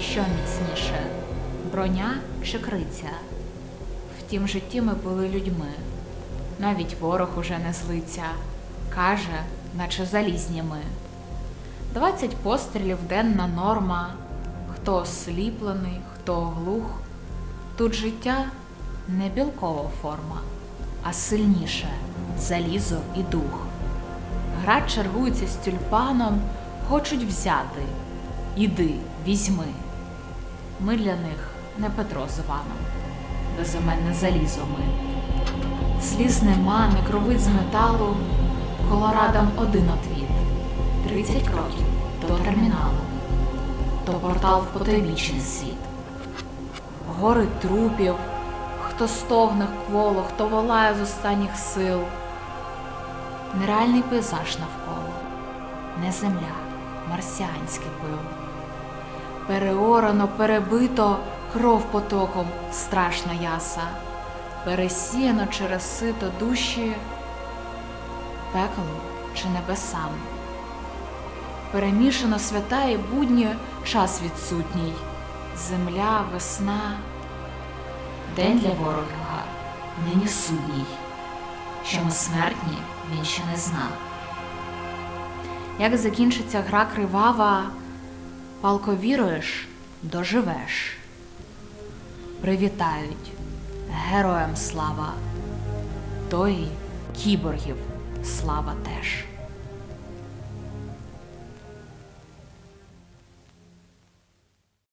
що міцніше броня чи криця? В тім житті ми були людьми. Навіть ворог уже не злиться, каже, наче залізні ми. Двадцять пострілів денна норма. Хто осліплений, хто оглух. Тут життя не білкова форма, а сильніше залізо і дух. Грач чергується з тюльпаном, хочуть взяти. Іди, візьми. Ми для них не Петро з Іваном, безіменне залізо ми. Сліз нема, не кровить з металу, колорадам один отвіт. Тридцять кроків до терміналу, то портал в потойбічний світ. Гори трупів, хто стогне кволо, хто волає з останніх сил. Нереальний пейзаж навколо, не земля, марсіанський пил. Переорано, перебито кров потоком страшна яса, пересіяно через сито душі, пекло чи небесам. Перемішано свята і будні час відсутній, земля, весна, день для ворога нині судній, що ми смертні він ще не знав. Як закінчиться гра кривава, палко віруєш, доживеш. Привітають героям слава, тої кіборгів слава теж.